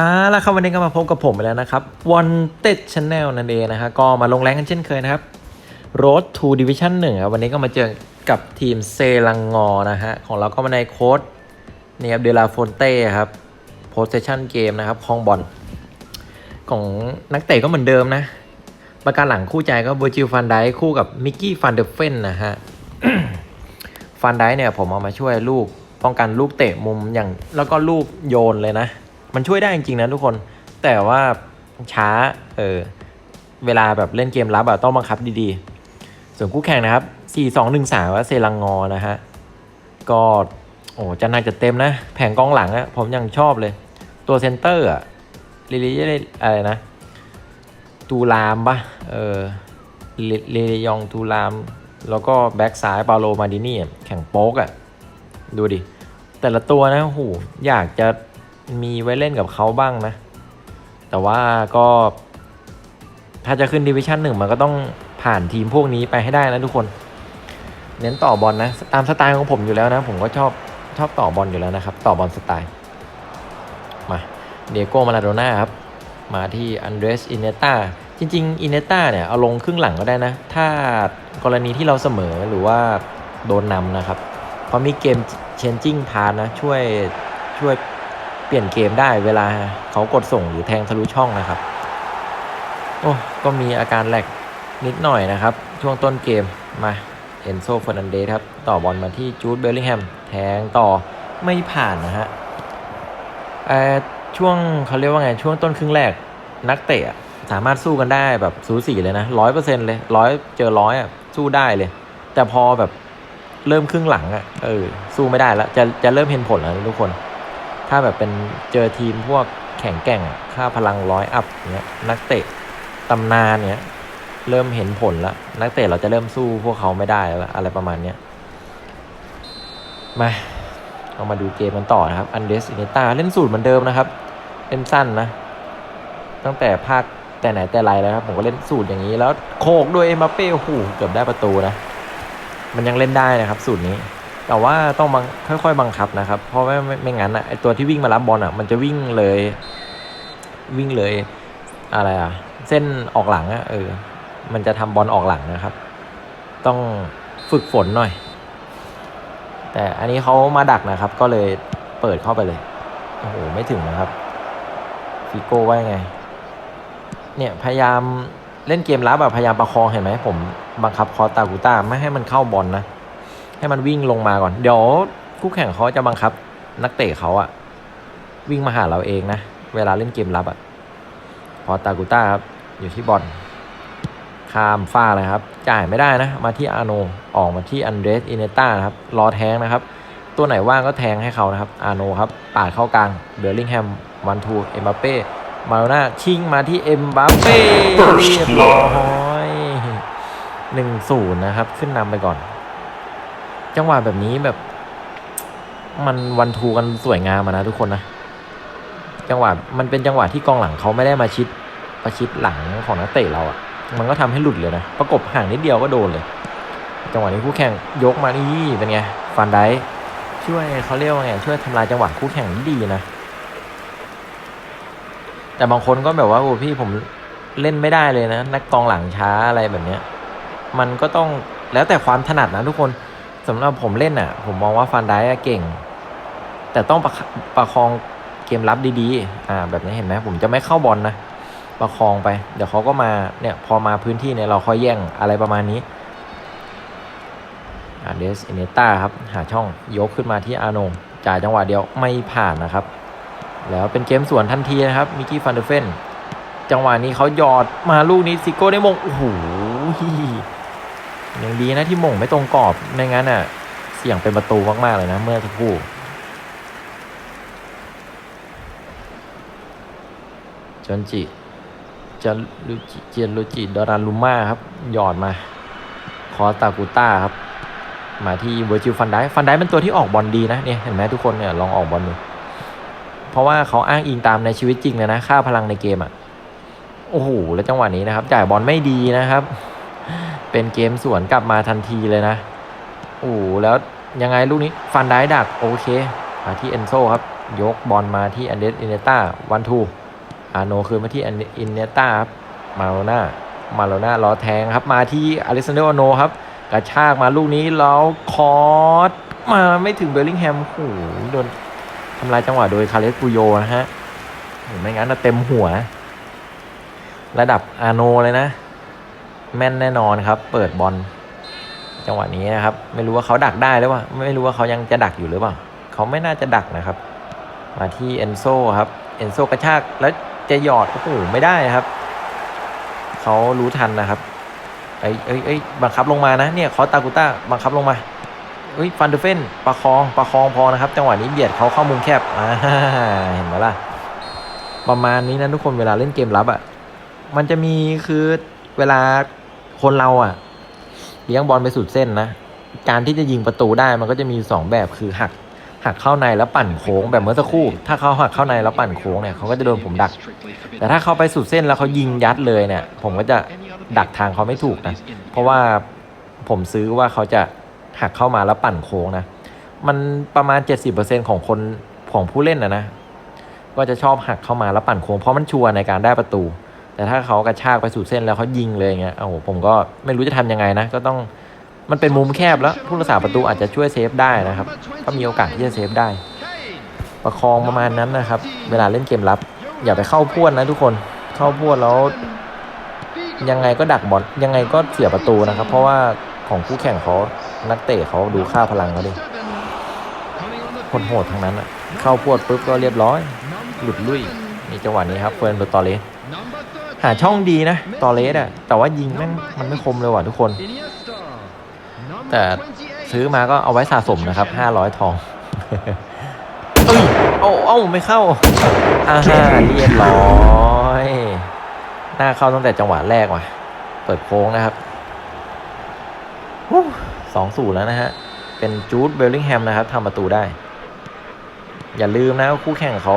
อ่าแล้วครับวันนี้ก็มาพบกับผมไปแล้วนะครับ Wanted Channel นั่นเองนะฮะก็มาลงแรงกันเช่นเคยนะครับ Road to Division 1ครับวันนี้ก็มาเจอกับทีมเซรังงอนะฮะของเราก็มาในโค้ดนี่ครับเดลาโฟนเต้ครับ Possession Game นะครับคลองบอลของนักเตะก็เหมือนเดิมนะ ประการหลังคู่ใจก็เบอร์จิลฟันไดคู่กับมิกกี้ฟันเดอร์เฟนนะฮะฟันไดเนี่ยผมเอามาช่วยลูกป้องกันลูกเตะมุมอย่างแล้วก็ลูกโยนเลยนะ มันช่วยได้จริงๆนะทุกคน แต่ว่าช้า เออ เวลาแบบเล่นเกมรับอะต้องบังคับดีๆ ส่วนคู่แข่งนะครับ 4 2 1 3ว่าเซรังงอนะฮะ ก็โอ้จะน่าจะเต็มนะ แผงกองหลังอะผมยังชอบเลย ตัวเซนเตอร์อะลิลิอะไรนะ ตูรามปะเออเลเลยองตูราม แล้วก็แบ็กซ้ายปาโลมาดินี่อะแข่งโป๊กอะดูดิ แต่ละตัวนะโหอยากจะ มีไว้เล่นกับเขาบ้างนะ แต่ว่าก็ ถ้าจะขึ้นดิวิชั่นหนึ่งมันก็ต้องผ่านทีมพวกนี้ไปให้ได้นะทุกคน เน้นต่อบอลนะ ตามสไตล์ของผมอยู่แล้วนะ ผมก็ชอบชอบต่อบอลอยู่แล้วนะครับ ต่อบอลสไตล์ มาเดโก้มาลาโดน่าครับ มาที่อันเดรสอินเนต้าจริงๆอินเนต้าเนี่ยเอาลงครึ่งหลังก็ได้นะ ถ้ากรณีที่เราเสมอหรือว่าโดนนำนะครับ เพราะมีเกม changing p a s นะช่วยช่วย เปลี่ยนเกมได้เวลาเขากดส่งหรือแทงทะลุช่องนะครับ โอ้ก็มีอาการแหลกนิดหน่อยนะครับ ช่วงต้นเกมมาเอนโซเฟอร์นันเดสครับ ต่อบอลมาที่จูดเบลลิงแฮมแทงต่อไม่ผ่านนะฮะเอ่อช่วงเขาเรียกว่าไง ช่วงต้นครึ่งแรกนักเตะสามารถสู้กันได้แบบสูสีเลยนะร้อยเปอร์เซ็นต์เลยร้อยเจอร้อยอะสู้ได้เลย แต่พอแบบเริ่มครึ่งหลังอะเออสู้ไม่ได้แล้วจะจะเริ่มเห็นผลแล้วทุกคน ถ้าแบบเป็นเจอทีมพวกแข่งแก่งอะค่าพลังร้อยอัพเนี้ยนักเตะตำนานเนี้ยเริ่มเห็นผลแล้ว นักเตะเราจะเริ่มสู้พวกเขาไม่ได้แล้วอะไรประมาณเนี้ยมาเอามาดูเกมกันต่อนะครับ อันเดสอินเนต้าเล่นสูตรเหมือนเดิมนะครับ เล่นสั้นนะ ตั้งแต่ภาคแต่ไหนแต่ไรแล้วครับ ผมก็เล่นสูตรอย่างนี้แล้วโคกด้วยเอ็มบัปเป้โอ้โหเกือบได้ประตูนะ มันยังเล่นได้นะครับ สูตรนี้ แต่ว่าต้องบังค่อยๆบังคับนะครับ เพราะว่าไม่ไม่งั้นอะไอตัวที่วิ่งมารับบอลอะ มันจะวิ่งเลย วิ่งเลยอะไรอะ เส้นออกหลังอะเออ มันจะทำบอลออกหลังนะครับ ต้องฝึกฝนหน่อย แต่อันนี้เขามาดักนะครับ ก็เลยเปิดเข้าไปเลยโอ้โหไม่ถึงนะครับฟิโก้ว่ายังไง เนี่ยพยายามเล่นเกมรับแบบพยายามประคองเห็นไหมผมบังคับคอตากูต้าไม่ให้มันเข้าบอลนะ ให้มันวิ่งลงมาก่อน เดี๋ยวคู่แข่งเขาจะบังคับ นักเตะเขาอะวิ่งมาหาเราเองนะ เวลาเล่นเกมรับอะพอตากูต้าครับ อยู่ที่บอลข้ามฟ้าเลยครับ จ่ายไม่ได้นะ มาที่อาโนออกมาที่อันเดรสอินเนต้านะครับ รอแทงนะครับ ตัวไหนว่างก็แทงให้เขานะครับ อาโนครับ ปาดเข้ากลางเบลลิงแฮมวันทูเอ็มบัปเป้มาโลน่าชิงมาที่เอ็มบัปเป้เรียบร้อยหนึ่งศูนย์นะครับ ขึ้นนำไปก่อน จังหวะแบบนี้แบบ มันวันทูกันสวยงามนะทุกคนนะจังหวะมันเป็นจังหวะที่กองหลังเขาไม่ได้มาชิดประชิดหลังของนักเตะเราอะมันก็ทำให้หลุดเลยนะประกบห่างนิดเดียวก็โดนเลย จังหวะนี้คู่แข่งยกมานี่เป็นไงฟันได้ช่วยเขาเรียกว่าไงช่วยทำลายจังหวะคู่แข่งดีนะแต่บางคนก็แบบว่าโอ้พี่ผมเล่นไม่ได้เลยนะ นักกองหลังช้าอะไรแบบเนี้ย มันก็ต้องแล้วแต่ความถนัดนะทุกคน สำหรับผมเล่นอะ ผมมองว่าฟันได้เก่ง แต่ต้องประคประคองเกมรับดีๆ อ่า แบบนี้เห็นไหมผมจะไม่เข้าบอลนะประคองไป เดี๋ยวเขาก็มาเนี่ย พอมาพื้นที่เนี่ยเราค่อยแย่งอะไรประมาณนี้อาเดสเอเนต้าครับ หาช่องยกขึ้นมาที่อาโนงจ่ายจังหวะเดียวไม่ผ่านนะครับ แล้วเป็นเกมสวนทันทีนะครับ มิกกี้ฟันเดอร์เฟนจังหวะนี้เขาหยอดมาลูกนี้ซิโก้ได้มงโอ้โห ยังดีนะที่มงไม่ตรงกรอบในงั้นอะ เสี่ยงเป็นประตูมาก ๆ เลยนะ เมื่อสักครู่จอนจิจะลูจิเจียนลูจิดอรันลูม่าครับ หยอดมา คอตากูต้าครับ มาที่เวอร์จิลฟันได้ฟันได้เป็นตัวที่ออกบอลดีนะเนี่ยเห็นไหมทุกคนเนี่ยลองออกบอลดูเพราะว่าเขาอ้างอิงตามในชีวิตจริงเลยนะ ค่าพลังในเกมอะ่ะ โอ้โห แล้วจังหวะนี้นะครับ จ่ายบอลไม่ดีนะครับ เป็นเกมสวนกลับมาทันทีเลยนะโอ้โหแล้วยังไงลูกนี้ฟันได้ดักโอเคมาที่เอนโซครับ ยกบอลมาที่อันเดสอินเนต้าวันทูอาโนคืนมาที่อินเนต้าครับมาโลน่ามาโลน่ารอแทงครับ มาที่อเล็กซานเดอร์โนครับกระชากมาลูกนี้แล้วคอสมาไม่ถึงเบลลิงแฮมโอ้โหโดนทำลายจังหวะโดยคาเลสปูโยนะฮะไม่งั้นนะเต็มหัว ระดับอาโนเลยนะ แม่นแน่นอนครับ เปิดบอลจังหวะนี้นะครับ ไม่รู้ว่าเขาดักได้หรือเปล่าไม่รู้ว่าเขายังจะดักอยู่หรือเปล่าเขาไม่น่าจะดักนะครับ มาที่เอนโซครับเอนโซกระชากแล้วจะหยอดโอ้โหไม่ได้ครับเขารู้ทันนะครับไอ้เอ้ยเอ้ยบังคับลงมานะเนี่ยคอสตากุต้าบังคับลงมาเอ้ยฟันเดเฟนประคองประคองพอนะครับ จังหวะนี้เบียดเขาเข้ามุมแคบอ่าเห็นไหมล่ะประมาณนี้นะทุกคนเวลาเล่นเกมรับอะ่ะมันจะมีคือ เวลาคนเราอะ่ะเลี้ยงบอลไปสุดเส้นนะ การที่จะยิงประตูได้มันก็จะมีสองแบบคือหักหักเข้าในแล้วปั่นโค้งแบบเมื่อสักครู่ ถ้าเขาหักเข้าในแล้วปั่นโค้งเนี่ยเขาก็จะโดนผมดัก แต่ถ้าเขาไปสุดเส้นแล้วเขายิงยัดเลยเนี่ย ผมก็จะดักทางเขาไม่ถูกนะ เพราะว่าผมซื้อว่าเขาจะหักเข้ามาแล้วปั่นโค้งนะ มันประมาณ 70%ของคนของผู้เล่นนะนะ ก็จะชอบหักเข้ามาแล้วปั่นโค้งเพราะมันชัวร์ในการได้ประตู แต่ถ้าเขากระชากไปสุดเส้นแล้วเขายิงเลยเงี้ยโอ้โหผมก็ไม่รู้จะทำยังไงนะ ก็ต้องมันเป็นมุมแคบแล้วผู้รักษาประตูอาจจะช่วยเซฟได้นะครับก็มีโอกาสที่จะเซฟได้ ประคองประมาณนั้นนะครับ เวลาเล่นเกมรับ อย่าไปเข้าพวดนะทุกคนเข้าพวดแล้ว ยังไงก็ดักบอลยังไงก็เสียประตูนะครับ เพราะว่าของคู่แข่งเขานักเตะเขาดูค่าพลังเขาดิคนโหดทั้งนั้นอะเข้าพวดปุ๊บก็เรียบร้อย หลุดลุยมีจังหวะนี้ครับเฟิร์นเบอร์ตอเลส หาช่องดีนะตอเลสอะแต่ว่ายิงแม่งมันไม่คมเลยว่ะทุกคน แต่ซื้อมาก็เอาไว้สะสมนะครับ500ทองเอ้ยเอาเอาไม่เข้าอ่าฮะเรียบร้อยหน้าเข้าตั้งแต่จังหวะแรกว่ะ เปิดโค้งนะครับสองสูตรแล้วนะฮะ เป็นจูดเบลลิงแฮมนะครับทำประตูได้ อย่าลืมนะคู่แข่งเขา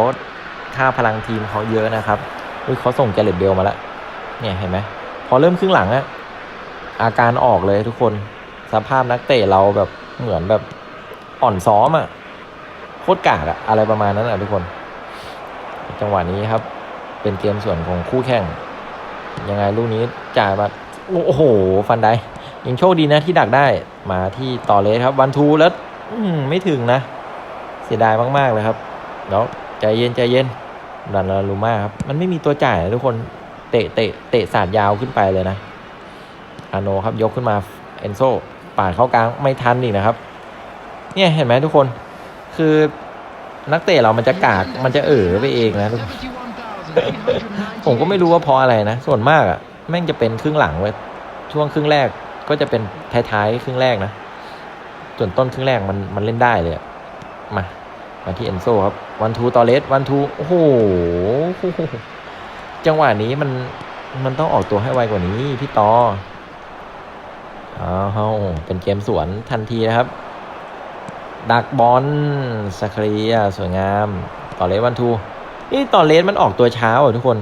ค่าพลังทีมเขาเยอะนะครับ อุ้ยเขาส่งเจเลตเบลมาแล้ว เนี่ยเห็นไหมพอเริ่มครึ่งหลังอะอาการออกเลยทุกคนสภาพนักเตะเราแบบเหมือนแบบอ่อนซ้อมอะโคตรกากอะอะไรประมาณนั้นอะทุกคน จังหวะนี้ครับ เป็นเกมส่วนของคู่แข่ง ยังไงลูกนี้จ่ายมาโอ้โห ฟันได้ยังโชคดีนะที่ดักได้มาที่ต่อเลสครับวันทูแล้วไม่ถึงนะ เสียดายมาก ๆ เลยครับเดี๋ยวใจเย็นใจเย็น ดันลาลูมาครับ มันไม่มีตัวจ่ายทุกคนเตะเตะเตะสาดยาวขึ้นไปเลยนะอาโนครับยกขึ้นมาเอนโซปาดเข้ากลางไม่ทันอีกนะครับ เนี่ยเห็นไหมทุกคนคือนักเตะเรามันจะกากมันจะเอ๋อไปเองนะทุกคนผมก็ไม่รู้ว่าเพราะอะไรนะ ส่วนมากอะแม่งจะเป็นครึ่งหลังเว้ยช่วงครึ่งแรกก็จะเป็นท้ายๆครึ่งแรกนะ ส่วนต้นครึ่งแรกมันมันเล่นได้เลยมา มาที่เอนโซครับวันทูตอเลสวันทูโอ้โหจังหวะนี้มันมันต้องออกตัวให้ไวกว่านี้พี่ตออ้าวเป็นเกมสวนทันทีนะครับ ดักบอลสครียสวยงาม ต่อเลสวันทูนี่ต่อเลสมันออกตัวเช้าอะทุกคน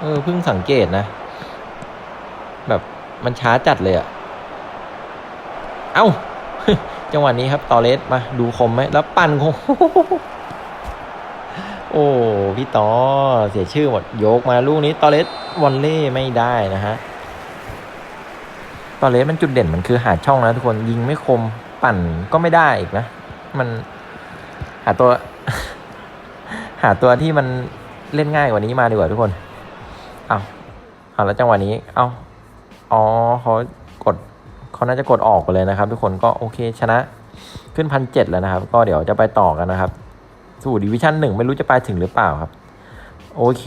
เออเพิ่งสังเกตนะ แบบมันช้าจัดเลยอะเอ้า จังหวะนี้ครับต่อเลสมาดูคมไหมแล้วปั่นคงโอ้พี่ต่อเสียชื่อหมดโยกมาลูกนี้ตอเลสวอลเล่ไม่ได้นะฮะตอเลสมันจุดเด่นมันคือหาช่องนะทุกคนยิงไม่คมปั่นก็ไม่ได้อีกนะ มันหาตัว หาตัวที่มันเล่นง่ายกว่านี้มาดีกว่าทุกคน เอาเอาแล้วจังหวะนี้ เอาอ๋อเขากด เขาน่าจะกดออกไปเลยนะครับ ทุกคนก็โอเคชนะขึ้นพันเจ็ดแล้วนะครับ ก็เดี๋ยวจะไปต่อกันนะครับ สู่ดิวิชั่นหนึ่งไม่รู้จะไปถึงหรือเปล่าครับ โอเค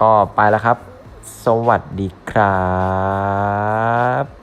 ก็ไปแล้วครับ สวัสดีครับ